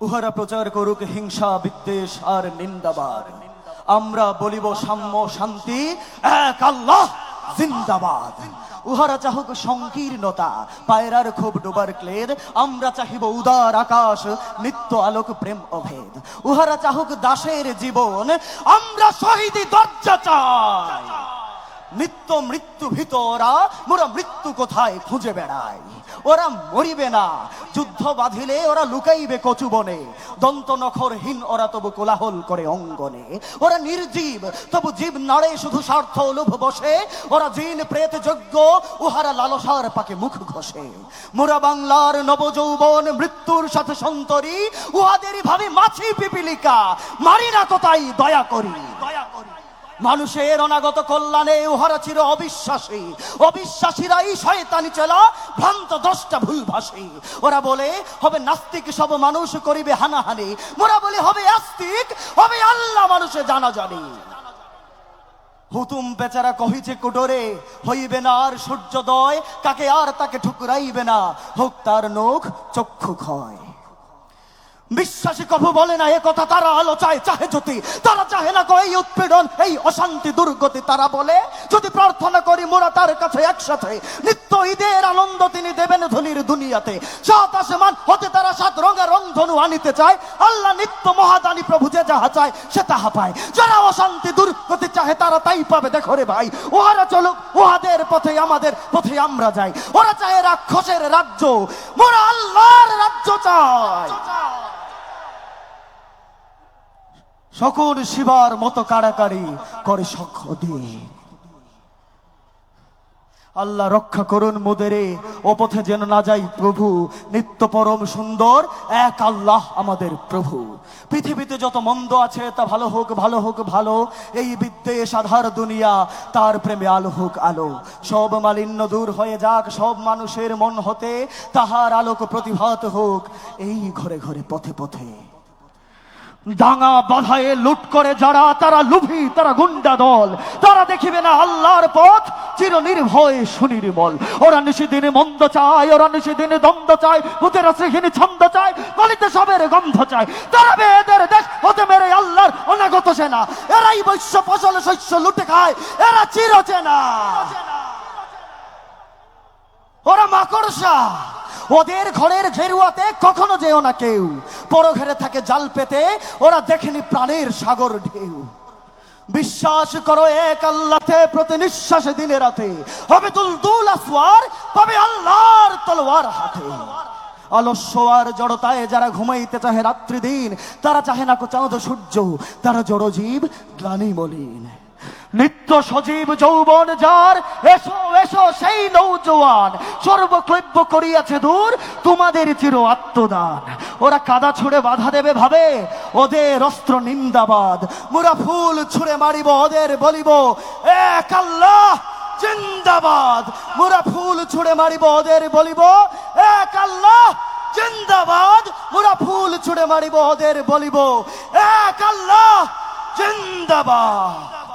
উহারা প্রচার করুক হিংসা, বিদ্বেষ আর নিন্দাবাদ। আমরা বলিব সাম্য শান্তি, এক আল্লাহ, জিন্দাবাদ। উহারা চাহুক সংকীর্ণতা, পায়রার খুব ডোবার ক্লেদ। আমরা চাহিব উদার আকাশ, নিত্য আলোক প্রেম অভেদ। উহারা চাহুক দাসের জীবন, আমরা শহীদি দরজা চাই। নিত্য মৃত্যু ভিতরা, মোরা মৃত্যু কোথায় খুঁজে বেড়ায় ওরা মরিবে না, যুদ্ধ বাঁধিলে ওরা লুকাইবে কচুবনে দন্ত নখরহীন ওরা তবু কোলাহল করে অঙ্গনে। ওরা নির্জীব, তবু জীব নাড়ে শুধু স্বার্থ লোভ বসে। ওরা জিন প্রেত যোগ্য উহারা লালসার পাকে মুখ ঘষে। মোরা বাংলার নবযৌবন, মৃত্যুর সাথে সন্তরি। উহাদেরই ভাবে মাছি পিপিলিকা, মারি না তো তাই দয়া করি। দয়া করি। মানুষের অনাগত কল্যাণে উহারা চির অবিশ্বাসী। অবিশ্বাসীরাই শয়তানি চেলা ভ্রান্ত দশটা ভুল ভাসি ওরা বলে, হবে নাস্তিক সব মানুষ করিবে হানাহানি। মোরা বলে, হবে আস্তিক, হবে আল্লাহ মানুষে জানা জানি হুতুম বেচারা কহিছে কুটরে হইবে না আর সূর্যোদয়, কাকে আর তাকে ঠুকরাইবে না। হোক তার নখ চক্ষু ক্ষয় বিশ্বাসী কভু বলে না, এ কথা তারা আলো চায়, চাহে যদি তারা চাহে না এই উৎপীড়ন, এই অশান্তি, দুর্গতি। তারা বলে, যদি প্রার্থনা করি, মোরা তার কাছে একসাথে। নিত্য ঈদের আনন্দ তিনি দেবেন ধনির দুনিয়াতে। সাত আসমান হতে তারা সাত রঙা রং ধনু আনিতে চায়। আল্লাহ নিত্য মহাদানী প্রভু যে যাহা চায়, সে তাহা পায়। যারা অশান্তি, দুর্গতি চাহে, তারা তাই পাবে। দেখো রে ভাই, ওহারা চলুক উহাদের পথে আমাদের পথে আমরা যাই। ওরা চায় রাক্ষসের রাজ্য, মোরা আল্লাহর রাজ্য চাই। সকল শিবার মতো কাড়াকাড়ি করে সখ্য দিয়ে। আল্লাহ রক্ষা করুন মোদেরে, ও পথে যেন না যাই প্রভু। নিত্য পরম সুন্দর, এক আল্লাহ আমাদের প্রভু। পৃথিবীতে যত মন্দ আছে, তা ভালো হোক ভালো হোক, ভালো। এই বিদ্বেষ আধার দুনিয়া, তার প্রেমে আলো হোক আলো। সব মালিন্য দূর হয়ে যাক, সব মানুষের মন হতে তাহার আলোক প্রতিভাত হোক। এই ঘরে ঘরে, পথে পথে দাঙ্গা বাধায়ে লুট করে যারা, তারা লুভি, তারা গুন্ডা দল। তারা দেখিবে না আল্লাহর পথ চির নির্ভয় সুনির্মল। ওরা নিশিদিনে মন্দ চায়, ওরা নিশিদিনে দ্বন্দ্ব চায়, ভূতের শ্রীহীন ছন্দ চায় কলিতে সবের গন্ধ চায়। তারা বেদের দেশ হতে মেরে আল্লাহর অনাগত সেনা। এরাই বৈশ্য ফসল, শস্য লুটে খায়, এরা চির চেনা ওরা মাকড়সা। ওদের ঘরের ঘেরুয়াতে কখনো যেও না কেউ। পর ঘেরে থাকে জাল পেতে, ওরা দেখেনি প্রাণের সাগর ঢেউ। বিশ্বাস করো এক আল্লাহতে, প্রতি নিঃশ্বাসে দিনে রাতে। হবে দুল আসওয়ার, পাবে আল্লাহর তলোয়ার হাতে। অলস্য আর জড়তায় যারা ঘুমাইতে চাহে রাত্রি দিন তারা চাহে না কো চাঁদ সূর্য, তারা জড়জীব গ্লানি মলিন। নিত্য সজীব যৌবন যার, এসো এসো সেই নৌজওয়ান সর্বক্লব্য করিয়াছে দূর, তোমাদের চির আত্মদান। ওরা কাদা ছুঁড়ে বাধা দেবে ভাবে, ওদের অস্ত্র নিন্দাবাদ। মুরা ফুল ছুঁড়ে মারিব, ওদের বলিব এক আল্লাহ জিন্দাবাদ! মুরা ফুল ছুঁড়ে মারিব, ওদের বলিব এক আল্লাহ জিন্দাবাদ! মুরা ফুল ছুঁড়ে মারিব, ওদের বলিব এক আল্লাহ জিন্দাবাদ!